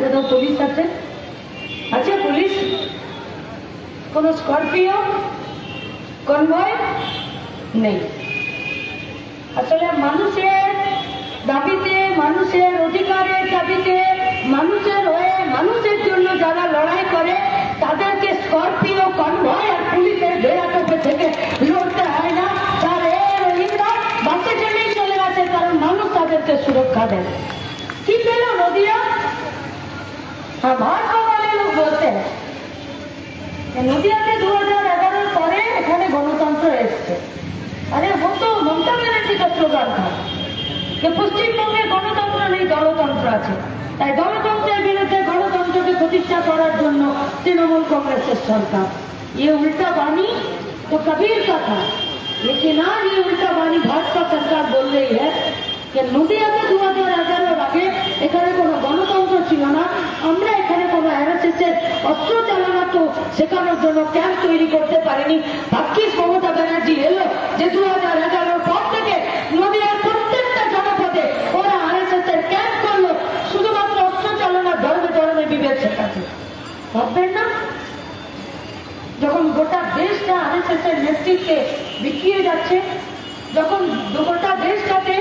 কোথাও পুলিশ আছে? আছে পুলিশ কোন স্করপিও? কনভয়? নেই। আসলে মানুষের দাবিতে, মানুষের অধিকারের দাবিতে, মানুষের হয়ে, মানুষের জন্য যারা লড়াই করে, তাদেরকে স্করপিও, কনভয় আর পুলিশের বেড়াটোপে থেকে লড়তে হয় না। তার এর অধিকার বাসে চলে আসে কারণ মানুষ তাদেরকে সুরক্ষা দেয় কি পেল নদিয়া হ্যাঁ ভারত वाले लोग बोलते हैं যে নদিয়াতে দু হাজার এগারোর পরে এখানে গণতন্ত্র এসছে আরে ও তো মমতা ব্যানার্জি का স্লোগান था যে পশ্চিমবঙ্গে গণতন্ত্র নেই গণতন্ত্র আছে তাই গণতন্ত্রের বিরুদ্ধে গণতন্ত্রকে প্রতিষ্ঠা করার জন্য তৃণমূল কংগ্রেসের সরকার ये उल्टा वाणी तो कबीर का था लेकिन आज ये उल्टा वाणी भाजपा सरकार बोल रही है যে নদিয়াতে দু হাজার এগারোর আগে এখানে কোনো গণতন্ত্র ছিল না। আমরা এখানে কোনো অ্যারাসিসের অস্ত্র চালানো তো শেখানোর জন্য ক্যাম্প তৈরি করতে পারিনি। ভাগ্যিস মমতা ব্যানার্জি এলো যে দু হাজার এগারোর পর থেকে নদিয়ার প্রত্যেকটা জনপদে ওরা আরএসএস এর ক্যাম্প করল। শুধুমাত্র অস্ত্র চালানোর ধর্মে ধর্মে বিভেদ শেখাতে ভাববেন না? যখন গোটা দেশটা আরএসএস এর নেতৃত্বে বিকিয়ে যাচ্ছে, যখন গোটা দেশটাতে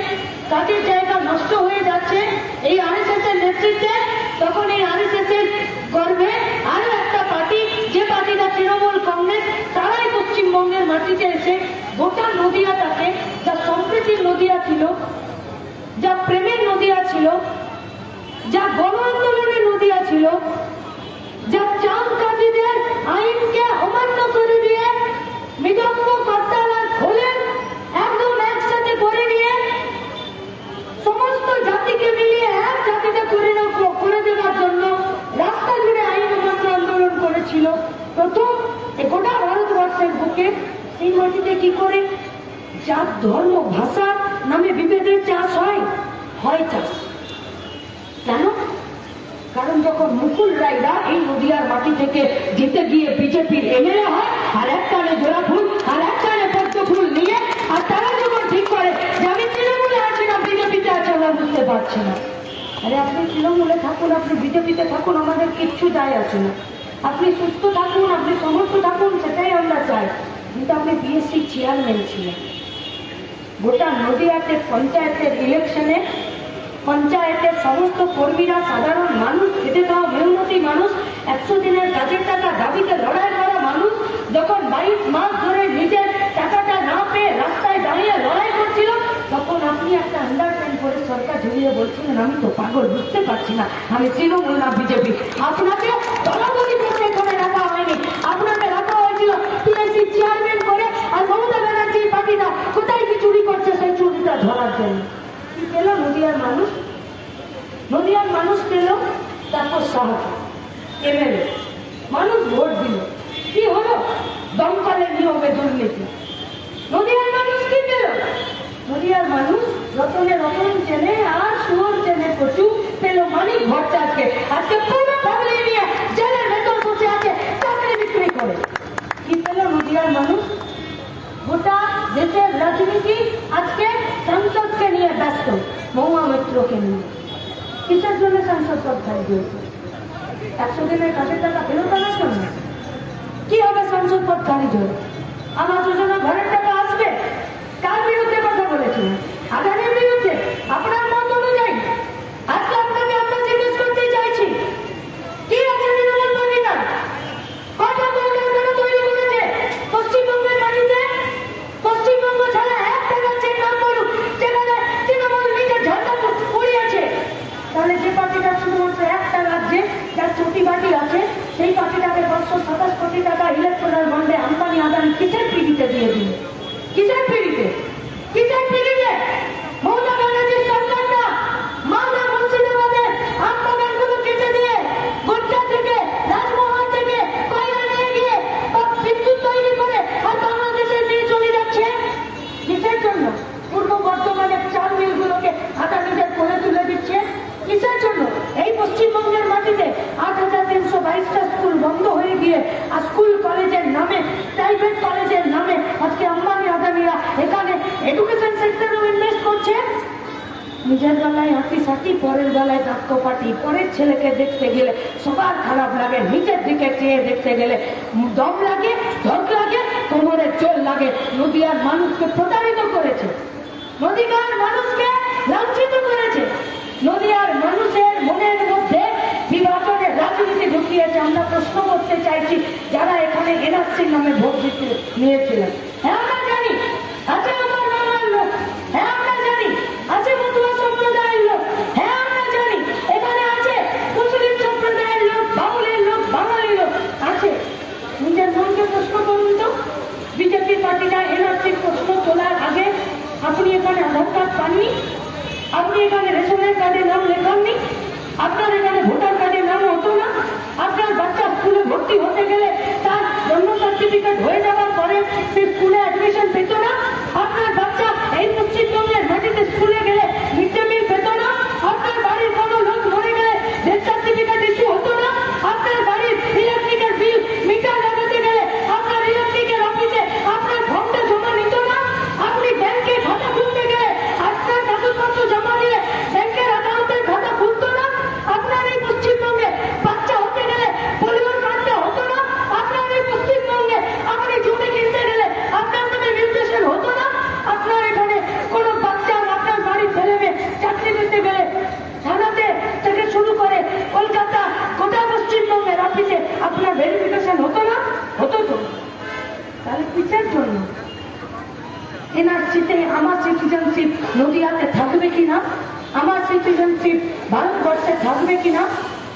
কাজের জায়গা নষ্ট হয়ে যাচ্ছে। এই আরএসএস এর নেতৃত্বে তখন এই আরএসএস এর গর্বে আরও একটা পার্টি, যে পার্টিটা তৃণমূল কংগ্রেস, তারাই পশ্চিমবঙ্গের মাটিতে এসে গোটা নদিয়াটাকে, যা সম্প্রীতির নদীয়া ছিল, যা প্রেমের নদিয়া ছিল, যা গণ আন্দোলনের নদিয়া ছিল যা চাঁদ কাজীদের আইনকে অমান্য করে দিয়ে মৃদঙ্গ করতাল আর খোলেন একদম একসাথে করে নিয়ে সমস্ত জাতিকে মিলিয়ে এক জাতিতে করে না- করে দেওয়ার জন্য রাস্তা জুড়ে আইন অমান্য আন্দোলন করেছিল প্রথম এ গোটা ভারতবর্ষের বুকে সেই মাটিতে কি করে জাত ধর্ম, ভাষা নামে বিভেদের চাষ হয় হয় চাষ। কেন? কারণ যখন মুকুল রায়রা এই নদিয়ার মাটি থেকে জিতে গিয়ে বিজেপির এমএলএ হয়, আর এক কানে জোড়া ফুল, আর এক কানে পদ্ম ফুল নিয়ে, আর তারা যখন ঠিক করে যে আমি তৃণমূলে আছি না, বিজেপিতে আছে, আমরা বুঝতে পারছি না। আরে আপনি তৃণমূলে থাকুন, আপনি বিজেপিতে থাকুন, আমাদের কিচ্ছু যায় আসে না। আপনি সুস্থ থাকুন, আপনি সমর্থ থাকুন, সেটাই আমরা চাই। কিন্তু আপনি বিএসসি চেয়ারম্যান ছিলেন। গোটা নদীয়াতে পঞ্চায়েতের ইলেকশনে পঞ্চায়েতের সমস্ত কর্মীরা সাধারণ মানুষ, খেতে খাওয়া মেহনতি মানুষ, একশো দিনের কাজের টাকা দাবিতে লড়াই করা মানুষ, যখন বাইশ মাস ধরে নিজের টাকাটা না পেয়ে রাস্তায় দাঁড়িয়ে লড়াই করছিল, তখন আপনি একটা আন্ডারস্ট্যান্ড করে সরকার ঝুলিয়ে বলছিলেন, আমি তো পাগল, বুঝতে পারছি না। আমি তৃণমূল না, বিজেপি। আপনাকে দলাদলি করতে এখানে রাখা হয়নি আপনাকে রাখা হয়েছিল পিএসসি চেয়ারম্যান করে আর মমতা ব্যানার্জির পার্টিরা কোথায় কি চুরি করছে সেই চুরিটা ধরার জন্য কি পেল নদিয়ার মানুষ নদিয়ার মানুষ পেল তারপর সাহায্য এমএলএ মানুষ ভোট দিল কি হলো দমকলের দুর্নীতি নদিয়ার মানুষ কি পেল? নদিয়ার মানুষ রতনে রতন চেনে আর সুয়র চেনে কচু, পেল মানিক ভট্টাচার্যকে আজকে পুরো ফ্যামিলি নিয়ে জেলের ভেতর বসে আছে চাকরি বিক্রি করে। কি পেল নদিয়ার মানুষ? গোটা দেশের রাজনীতি আজকে সংসদকে নিয়ে ব্যস্ত, মহুয়া মিত্রকে নিয়ে। কিসের জন্য সংসদ খারিজ হয়েছে একশো দিনের কাজের টাকা ফেরত আনার জন্য? কি হবে সংসদ পদ খারিজ হয়ে আমার যোজনা ঘরের টাকা আসবে কার বিরুদ্ধে কথা বলেছিলেন আদানের বিরুদ্ধে আপনার মত অনুযায়ী আজকে আপনাকে আমরা জিজ্ঞেস করতে চাইছি কি আছে তৃণমূল কর্মীরা কটা কলকারখানা তৈরি করেছে পশ্চিমবঙ্গের মাটিতে পশ্চিমবঙ্গ ছাড়া একটা রাজ্যের নাম বলুন যেখানে তৃণমূল নিজের ঝান্ডা উড়িয়েছে তাহলে যে পার্টিটা শুধুমাত্র একটা রাজ্যে যার চটি বাটি আছে সেই পার্টিটাকে পাঁচশো সাতাশ কোটি টাকা ইলেকট্রাল বন্ডে আম্পানি আদানি কিসের পিড়িতে দিয়ে দিল কিসের পিড়িতে কিসের পিড়িতে মমতা ব্যানার্জির সরকারটা মালদা মুর্শিদাবাদের আম বাগানগুলো কেটে দিয়ে গোড্ডা থেকে রাজমহল থেকে কয়লা নিয়ে গিয়ে বা বিদ্যুৎ তৈরি করে আর বাংলাদেশে নিয়ে চলে যাচ্ছে কিসের জন্য পূর্ব বর্ধমানের চাল মিলগুলোকে আদানিদের করে তুলে দিচ্ছে কিসের জন্য এই পশ্চিমবঙ্গের মাটিতে আট হাজার তিনশো বাইশটা স্কুল বন্ধ হয়ে গিয়ে আর স্কুল কলেজের নামে প্রাইভেট কলেজের নামে আজকে আম্বানি আদানিরা এখানে নিজের বেলায় হাঁটি সাটি পরের বেলায় পাটি পরের ছেলেকে দেখতে গেলে সবার খারাপ লাগে নিচের দিকে চেয়ে দেখতে গেলে দম লাগে, ধক লাগে কোমরের চোল লাগে। নদীয়ার মানুষকে প্রতারিত করেছে। নদীকার মানুষকে লাঞ্ছিত করেছে। নদীয়ার মানুষের মনের মধ্যে বিভাজনের রাজনীতি ঢুকিয়েছে। আমরা প্রশ্ন করতে চাইছি, যারা এখানে এনআরসির নামে ভোট দিতে নিয়েছিলেন হ্যাঁ আমরা জানি আছে আমার বাংলার লোক হ্যাঁ আমরা জানি আছে মতুয়া সম্প্রদায়ের লোক হ্যাঁ আমরা জানি এখানে আছে মুসলিম সম্প্রদায়ের লোক বাউলের লোক বাঙালি লোক আছে নিজের মনকে প্রশ্ন করুন তো বিজেপি পার্টিটা এনআরসির প্রশ্ন তোলার আগে আপনি এখানে আধার কার্ড পাননি আপনি এখানে রেশনের কার্ডে নাম লেখাননি? আপনার এখানে ভোটার কার্ডে নাম হতো না? আপনার বাচ্চা স্কুলে ভর্তি হতে গেলে তার জন্ম সার্টিফিকেট হয়ে যাওয়ার পরে সে স্কুলে অ্যাডমিশন পেত না? আপনার বাচ্চা এই পশ্চিমবঙ্গের মাটিতে স্কুলে গেলে মিড ডে মিল পেত না আপনার বাড়ির কোনো লোক মরে গেলে ডেথ সার্টিফিকেট ইস্যু হতো না আপনার বাড়ির ইলেকট্রিকের বিল মিটার লাগাতে গেলে আপনার ইলেকট্রিকের অফিসে আপনার ফর্মটা জমা নিত না আপনি ব্যাংকে খাতা খুলতে গেলে আপনার কাগজপত্র জমা দিয়ে ব্যাংকের অ্যাকাউন্টের খাতা খুলতো না আপনার এই পশ্চিমবঙ্গে বাচ্চা হতে গেলে পোলিওর কার্ডটা হতো না আপনার এই পশ্চিমবঙ্গে আপনি জমি কিনতে গেলে আপনার নামে মিউটেশন হতো না আপনার এখানে কোনো বাচ্চা আপনার বাড়ির ছেলে মেয়ে চাকরি করতে গেলে থানাতে থেকে শুরু করে কলকাতা গোটা পশ্চিমবঙ্গের অফিসে আপনার ভেরিফিকেশন হতো না হতো তো তাহলে কিসের জন্য এনআরসিতে আমার সিটিজেনশিপ নদিয়াতে থাকবে কিনা? আমার সিটিজেনশিপ ভারতবর্ষে থাকবে কিনা?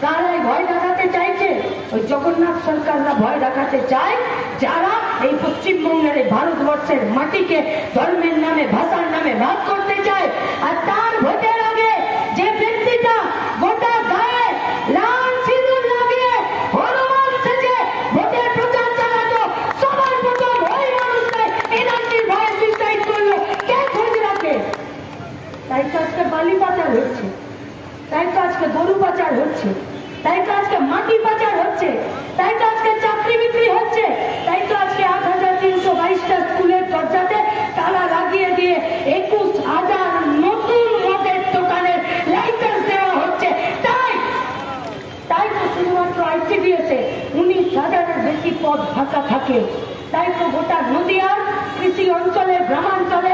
তারাই ভয় দেখাতে চাইছে। ওই জগন্নাথ সরকাররা ভয় দেখাতে চায় যারা এই পশ্চিমবঙ্গের এই ভারতবর্ষের মাটিকে ধর্মের নামে ভাষার নামে ভাগ করতে চায় আর তার ভোটের আগে যে ব্যক্তিটা গোটা গায়ে লাল সিঁদুর লাগিয়ে হনুমান সেজে ভোটের প্রচার চালাতো সবার প্রথম ওই মানুষটাই এনার্জির ভয়ে সুইসাইড করল কে খোঁজ রাখে তাই তো আজকে বালি পাচার হচ্ছে। তাই তো আজকে গরু পাচার হচ্ছে। তাই তো আজকে মাটি পাচার হচ্ছে। তাই তো আজকে চাকরি বিক্রি হচ্ছে। তাই তো আজকে আট হাজার তিনশো বাইশটা স্কুলের দরজাতে তালা লাগিয়ে দিয়ে একুশ হাজার নতুন মদের দোকানের লাইসেন্স দেওয়া হচ্ছে। তাই তাই তো শুধুমাত্র আইসিডিএস উনিশ হাজারের বেশি পদ ফাঁকা থাকে। তাই তো গোটা নদীয়ার কৃষি অঞ্চলে, গ্রামাঞ্চলে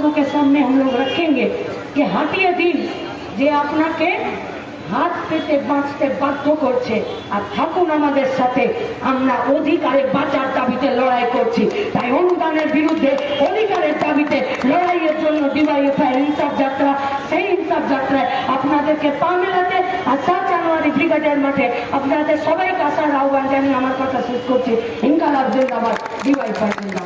लोगों के सामने हम लोग रखेंगे कि हटिए दिन যে আপনাকে হাত পেতে বাঁচতে বাধ্য করছে আর থাকুন আমাদের সাথে আমরা অধিকারে বাঁচার দাবিতে লড়াই করছি তাই অনুদানের বিরুদ্ধে অধিকারের দাবিতে লড়াইয়ের জন্য ডিওয়াইএফআই ইনসাফ যাত্রা সেই ইনসাফ যাত্রায় আপনাদেরকে পা মেলাতে আর সাত জানুয়ারি ব্রিগেডের মাঠে আপনাদের সবাইকে আসার আহ্বান জানিয়ে আমার কথা শেষ করছি ইনকালাব জিন্দাবাদ ডিওয়াইএফআই জিন্দাবাদ